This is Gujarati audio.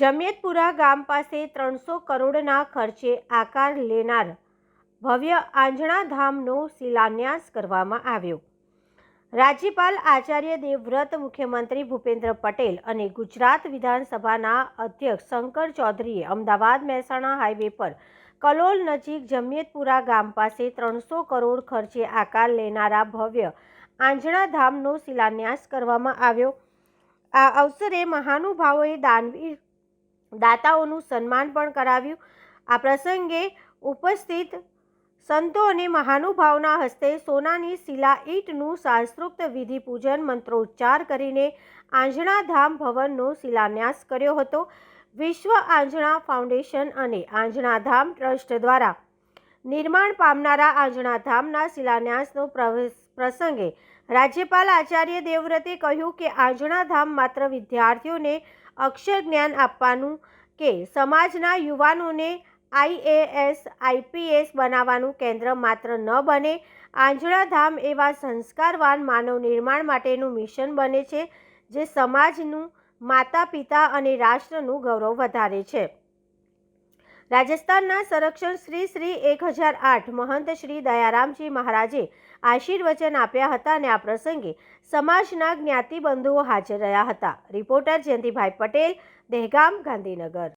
જમિયતપુરા ગામ પાસે ત્રણસો કરોડના ખર્ચે આકાર લેનાર ભવ્ય આંજણા ધામનો શિલાન્યાસ કરવામાં આવ્યો. રાજ્યપાલ આચાર્ય દેવવ્રત, મુખ્યમંત્રી ભૂપેન્દ્ર પટેલ અને ગુજરાત વિધાનસભાના અધ્યક્ષ શંકર ચૌધરીએ અમદાવાદ મહેસાણા હાઈવે પર કલોલ નજીક જમિયતપુરા ગામ પાસે ત્રણસો કરોડ ખર્ચે આકાર લેનારા ભવ્ય આંજણા ધામનો શિલાન્યાસ કરવામાં આવ્યો. આ અવસરે મહાનુભાવોએ દાનવીર દાતાઓનું સન્માન પણ કરાવ્યું. આ પ્રસંગે ઉપસ્થિત સંતો અને મહાનુભાવના હસ્તે સોનાની શિલા ઈંટનું શાસ્ત્રોક્ત વિધિ પૂજન મંત્રોચ્ચાર કરીને આંજણા ધામ ભવનનો શિલાન્યાસ કર્યો હતો. વિશ્વ આંજણા ફાઉન્ડેશન અને આંજણા ધામ ટ્રસ્ટ દ્વારા નિર્માણ પામનારા આંજણા ધામના શિલાન્યાસનો પ્રસંગે રાજ્યપાલ આચાર્ય દેવવ્રતે કહ્યું કે આંજણા ધામ માત્ર વિદ્યાર્થીઓને અક્ષર જ્ઞાન આપવાનું કે સમાજના યુવાનોને આઈએએસ આઈપીએસ બનાવવાનું કેન્દ્ર માત્ર ન બને, આંજણા ધામ એવા સંસ્કારવાન માનવ નિર્માણ માટેનું મિશન બને છે, જે સમાજનું માતા પિતા અને રાષ્ટ્રનું ગૌરવ વધારે છે. રાજસ્થાનના સંરક્ષણ શ્રી શ્રી એક હજાર આઠ મહંત શ્રી દયારામજી મહારાજે આશીર્વચન આપ્યા હતા અને આ પ્રસંગે સમાજના જ્ઞાતિબંધુઓ હાજર રહ્યા હતા. રિપોર્ટર જયંતિભાઈ પટેલ, દહેગામ, ગાંધીનગર.